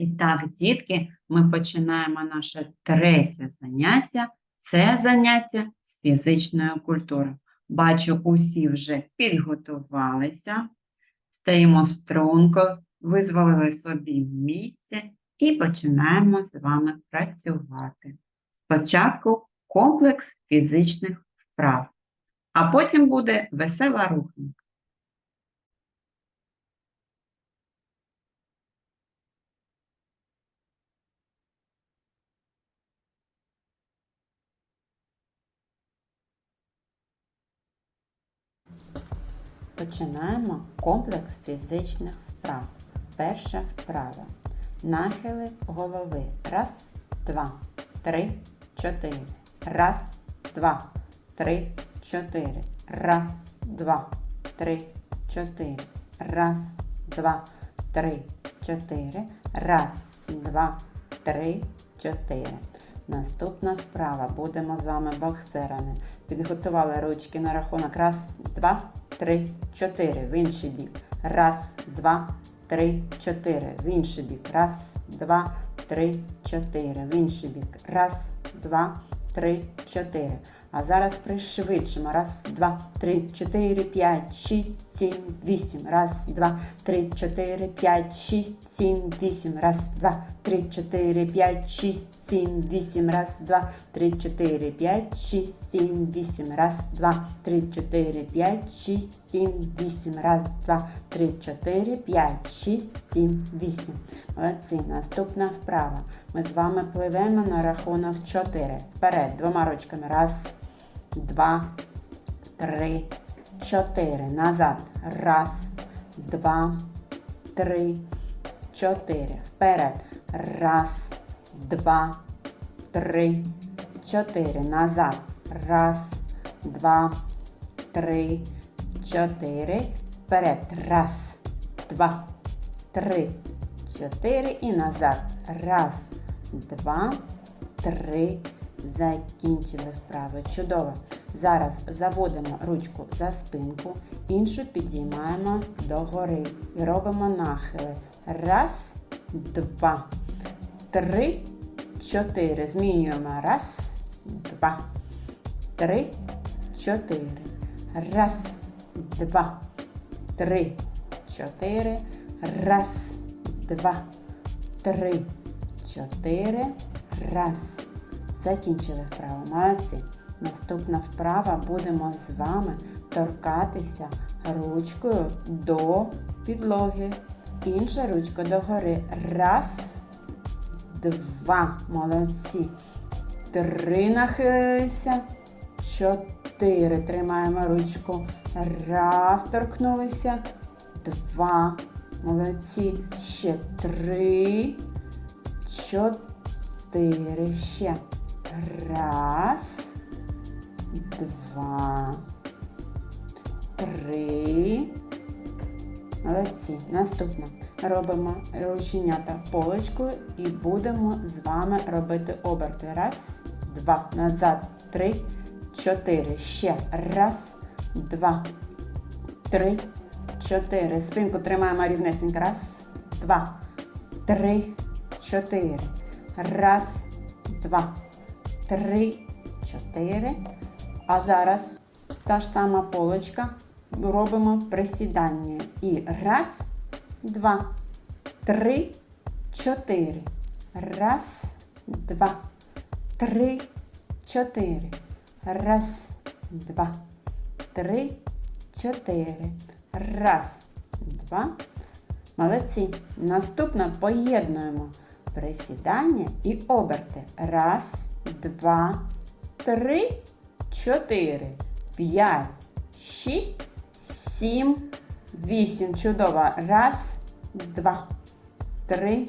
І так, дітки, ми починаємо наше третє заняття. Це заняття з фізичної культури. Бачу, усі вже підготувалися, стаємо струнко, визволили собі місце і починаємо з вами працювати. Спочатку комплекс фізичних вправ, а потім буде весела руханка. Починаємо комплекс фізичних вправ. Перша вправа. Нахили голови. Раз, два, три, чотири. Раз, два, три, чотири. Раз, два, три, чотири. Раз, два, три, чотири. Раз, два, три, чотири. Наступна вправа. Будемо з вами боксерами. Підготували ручки на рахунок. Раз, два, три, чотири. В інший бік. Раз, два, три, чотири. В інший бік. Раз, два, три, чотири. В інший бік. Раз, два, три, чотири. А зараз пришвидшимо. Раз, два, три, чотири, п'ять, шість, сім, вісім. Раз, два, три, чотири, п'ять, шість, сім, вісім. Раз, два, три, чотири, п'ять, шість, сім, вісім. Раз, два, три, чотири, п'ять, шість, сім, вісім. Раз, два, три, чотири, п'ять, шість, сім, вісім. Раз, два, три, чотири, п'ять, шість, сім, вісім. Молодці. Наступна вправа. Ми з вами пливемо на рахунок 4. Вперед, двома ручками. Раз, два, три, чотири. Назад. Раз, два, три, чотири. Вперед. Раз, два, три, чотири. Назад. Раз, два, три, чотири. Вперед. Раз, два, три, чотири. І назад. Раз, два, три. Закінчили вправо. Чудово. Зараз заводимо ручку за спинку, іншу підіймаємо догори і робимо нахили. Раз, два, три, чотири. Змінюємо. Раз, два, три, чотири. Раз, два, три, чотири. Раз, два, три, чотири. Раз. Закінчили вправо. Молодці. Наступна вправа будемо з вами торкатися ручкою до підлоги. Інша ручка догори. Раз, два. Молодці. Три нахилилися. Чотири. Тримаємо ручку. Раз, торкнулися. Два. Молодці. Ще три. Чотири. Ще. Раз. Два. Три. Молодці. Наступне. Робимо рученята полочкою і будемо з вами робити оберти. Раз, два. Назад. Три, чотири. Ще. Раз, два, три, чотири. Спинку тримаємо рівнесенько. Раз, два, три, чотири. Раз, два, три, чотири. А зараз та ж сама полочка. Робимо присідання. І раз, два, три, чотири. Раз, два, три, чотири. Раз, два, три, чотири. Раз, два. Молодці. Наступно поєднуємо присідання і оберти. Раз, два, три, чотири, п'ять, шість, сім, вісім. Чудово. Раз, два, три,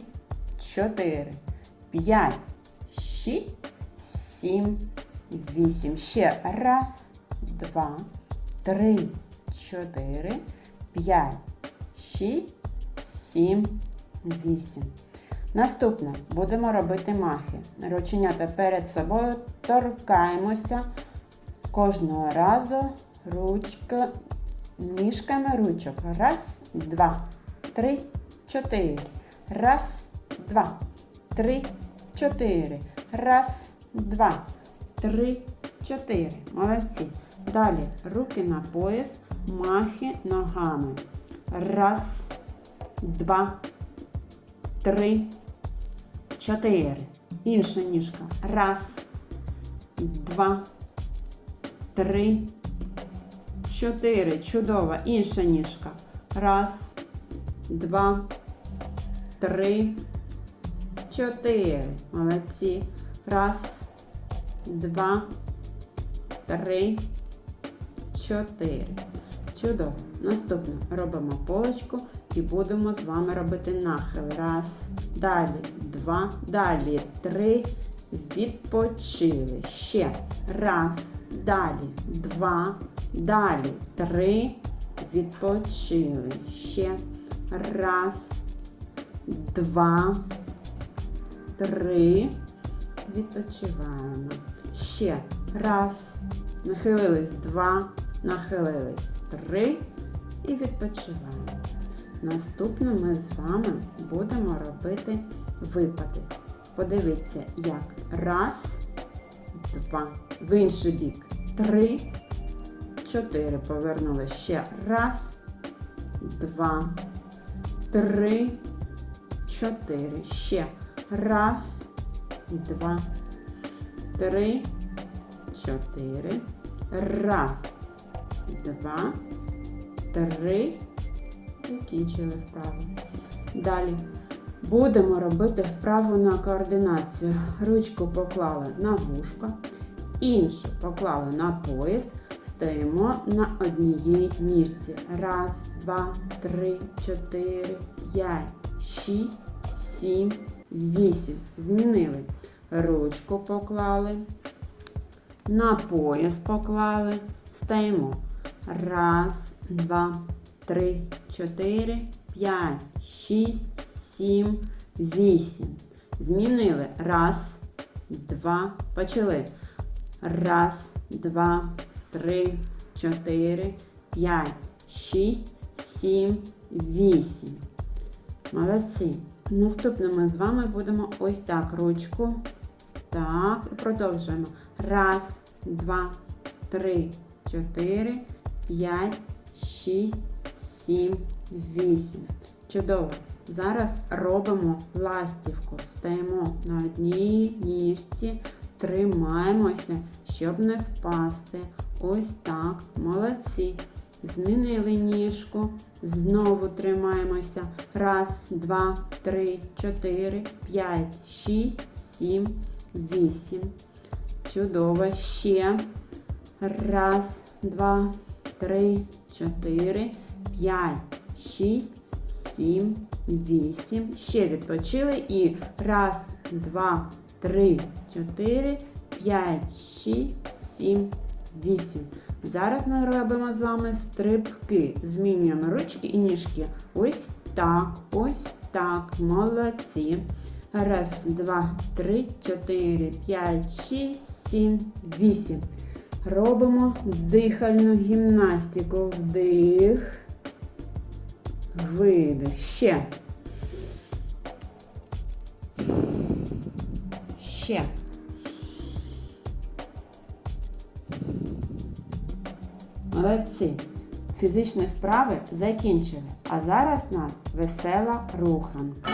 чотири, п'ять, шість, сім, вісім. Ще раз, два, три, чотири, п'ять, шість, сім, вісім. Наступне будемо робити махи. Рученята перед собою торкаємося кожного разу ручка, ніжками ручок. Раз, два, три, чотири. Раз, два, три, чотири. Раз, два, три, чотири. Молодці. Далі руки на пояс, махи ногами. Раз, два, три, чотири. Інша ніжка. Раз, два, три, чотири. Чудово. Інша ніжка. Раз, два, три, чотири. Молодці. Раз, два, три, чотири. Чудово. Наступно робимо полочку і будемо з вами робити нахил. Раз, далі, два, далі, три. Відпочили. Ще. Раз, далі, два, далі, три. Відпочили. Ще. Раз, два, три. Відпочиваємо. Ще. Раз. Нахилились два. Нахилились три. І відпочиваємо. Наступно ми з вами будемо робити випади. Подивіться, як. Раз, два. В інший бік. Три, чотири. Повернули ще. Раз, два, три, чотири. Ще. Раз, два, три, чотири. Раз, два, три. Закінчили вправо. Далі. Будемо робити вправу на координацію. Ручку поклали на вушко, іншу поклали на пояс, стоїмо на однієї ніжці. Раз, два, три, чотири, п'ять, шість, сім, вісім. Змінили. Ручку поклали, на пояс поклали, стоїмо. Раз, два, три, чотири, п'ять, шість, сім, вісім. Змінили. Раз, два, почали. Раз, два, три, чотири, п'ять, шість, сім, вісім. Молодці. Наступне ми з вами будемо ось так ручку. Так, і продовжуємо. Раз, два, три, чотири, п'ять, шість, сім, вісім. Чудово. Зараз робимо ластівку. Стаємо на одній ніжці, тримаємося, щоб не впасти. Ось так. Молодці. Змінили ніжку. Знову тримаємося. Раз, два, три, чотири, п'ять, шість, сім, вісім. Чудово. Ще. Раз, два, три, чотири, п'ять, шість, сім, вісім. Ще відпочили. І раз, два, три, чотири, п'ять, шість, сім, вісім. Зараз ми робимо з вами стрибки. Змінюємо ручки і ніжки. Ось так, ось так. Молодці. Раз, два, три, чотири, п'ять, шість, сім, вісім. Робимо дихальну гімнастику. Вдих. Видих. Ще. Ще. Молодці. Фізичні вправи закінчили. А зараз нас весела руханка.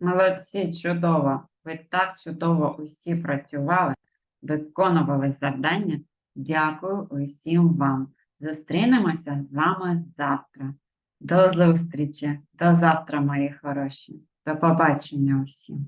Молодці, чудово. Ви так чудово усі працювали, виконували завдання. Дякую усім вам. Зустрінемося з вами завтра. До зустрічі. До завтра, мої хороші. До побачення усім.